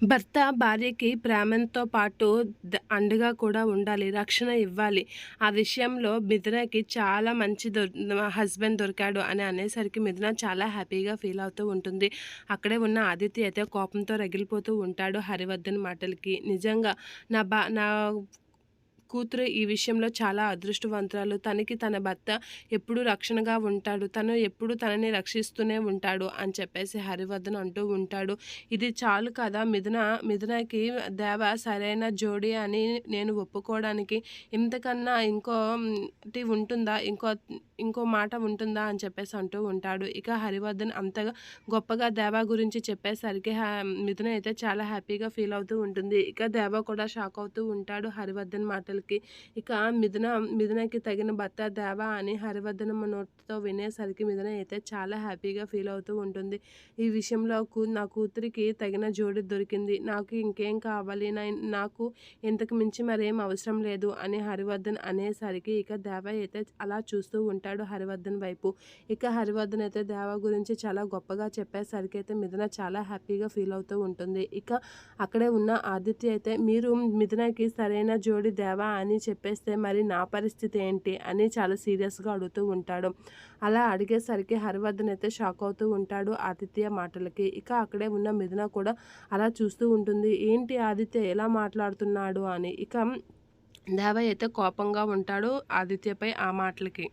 భర్త భార్యకి ప్రేమతో పాటు అండగా కూడా ఉండాలి రక్షణ ఇవ్వాలి. ఆ విషయంలో మిథునకి చాలా మంచి హస్బెండ్ దొరికాడు అని అనేసరికి మిథున చాలా హ్యాపీగా ఫీల్ అవుతూ ఉంటుంది. అక్కడే ఉన్న ఆదిత్య అయితే కోపంతో రగిలిపోతూ ఉంటాడు హరివర్ధన్ మాటలకి. నిజంగా నా బా నా కూతురు ఈ విషయంలో చాలా అదృష్టవంతురాలు. తనకి తన భర్త ఎప్పుడు రక్షణగా ఉంటాడు. తను ఎప్పుడు తనని రక్షిస్తూనే ఉంటాడు అని చెప్పేసి హరివర్ధన్ అంటూ ఉంటాడు. ఇది చాలు కదా మిథున మిథునకి దేవ సరైన జోడి అని నేను ఒప్పుకోవడానికి ఇంతకన్నా ఇంకోటి ఉంటుందా? ఇంకో ఇంకో మాట ఉంటుందా? అని చెప్పేసి అంటూ ఉంటాడు. ఇక హరివర్ధన్ అంతగా గొప్పగా దేవా గురించి చెప్పేసరికి మిథున అయితే చాలా హ్యాపీగా ఫీల్ అవుతూ ఉంటుంది. ఇక దేవా కూడా షాక్ అవుతూ ఉంటాడు హరివర్ధన్ మాటలు మాటలకి ఇక మిథున మిథునకి తగిన భర్త దేవా అని హరివర్ధన్ నోటితో వినేసరికి మిథున అయితే చాలా హ్యాపీగా ఫీల్ అవుతూ ఉంటుంది. ఈ విషయంలో నా కూతురికి తగిన జోడి దొరికింది. నాకు ఇంకేం కావాలి? నాకు ఇంతకు మించి మరేం అవసరం లేదు అని హరివర్ధన్ అనేసరికి ఇక దేవ అయితే అలా చూస్తూ ఉంటాడు హరివర్ధన్ వైపు. ఇక హరివర్ధన్ అయితే దేవ గురించి చాలా గొప్పగా చెప్పేసరికి అయితే మిథున చాలా హ్యాపీగా ఫీల్ అవుతూ ఉంటుంది. ఇక అక్కడే ఉన్న ఆదిత్య అయితే మీరు మిథునకి సరైన జోడి దేవా అని చెప్పేస్తే మరి నా పరిస్థితి ఏంటి అని చాలా సీరియస్గా అడుగుతూ ఉంటాడు. అలా అడిగేసరికి హరివర్ధన్ అయితే షాక్ అవుతూ ఉంటాడు ఆదిత్య మాటలకి. ఇక అక్కడే ఉన్న మిథున కూడా అలా చూస్తూ ఉంటుంది. ఏంటి ఆదిత్య ఎలా మాట్లాడుతున్నాడు అని. ఇక దేవ అయితే కోపంగా ఉంటాడు ఆదిత్యపై ఆ మాటలకి.